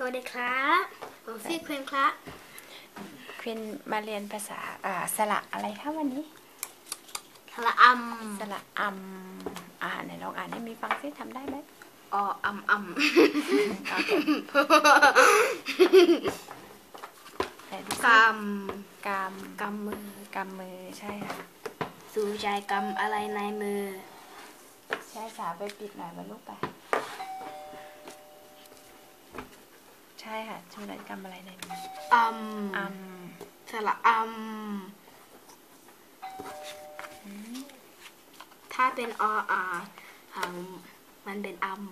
สวัสดีครับผมชื่อเควนครับควินมาเรียนภาษาอ่าสระอะไรคะวันนี้ สระอัมสระอัมอ่าไหนลองอ่านให้มีฟังซิทำได้ไหมออัมอัมโอเคไหนดูกซิำกามกำมือกำมือใช่ค่ะ สู่ใจกำอะไรในมือ ใช่สาไปปิดหน่อยมาลูกไป ใช่ค่ะชื่ออะไรกำอะไรในมืออัมอัมสระอัมอืมถ้าเป็นออาอ่ามันเป็นอัม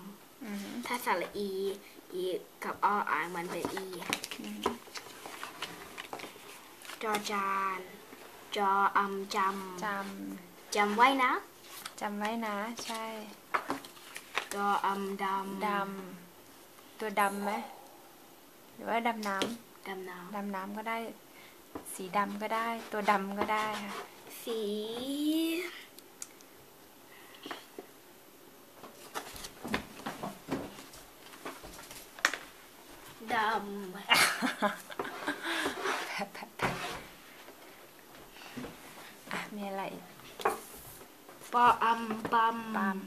อืมถ้าสระอีอีกับออามันเป็นอีอืมจอจาน จออัมจจำจำไว้นะำจำไว้นะ ใช่ จออัมดำดำตัวดำไหม หรือว่าดำน้ำดำน้ดำน้ำก็ได้ สีดำก็ได้ ตัวดำก็ได้ค่ะำสีดำอะมีอะไรอีกปออัมปัมปั๊ม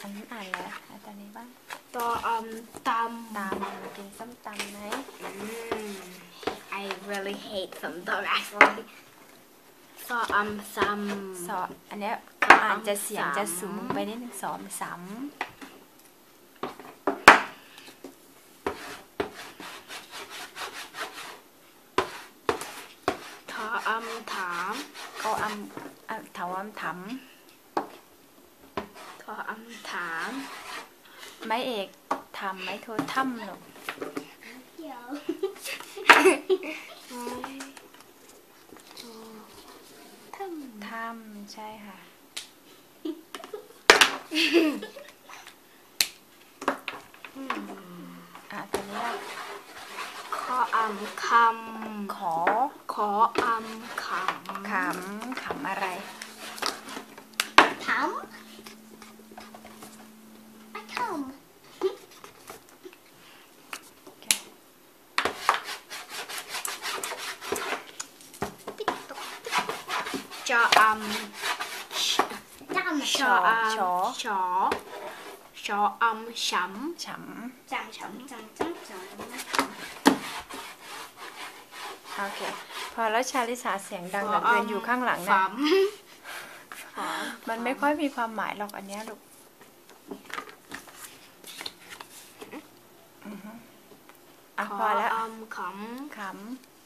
อันนั้นอ่านแล้วอะตอนนี้บ้างตออัมตำตามมากินส้มตำไหมอืม I really hate some dog actually ซออัมซัมสออันเนี้ยสออ่านจะเสียงจะสามสูงไปนิดนึงสอนสามทออัมถามก็อำอะเถาอำถท ออัมถามำไม้เอกทำไม้โทถ้ำหรอกเดี๋ยวทำถ้ำใช่ค่ะ อะตอนนี้ละขออัมคขอำขออัมขขำขำอะไรำถามอะคำจออัมจำชออัมชอชอชออัมฉำฉจำจำจำจำจำำโอเค พอแล้วชาลิสาเสียงดังเหลือเกินอยู่ข้างหลังฝนะมฝามมันไม่ค่อยมีความหมายหรอกอันเนี้ยลูกอือฮึอะขอพอแล้วอัมขขำขออัมข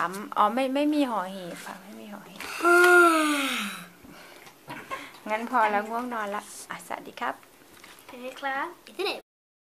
ำขำอ๋อไม่ไม่มีหอหีบค่ะ ไม่มีหอหีบำงั้นพอแล้วง่วงนอนละอะสวัสดีครับ เฮ้ยครับ isn't it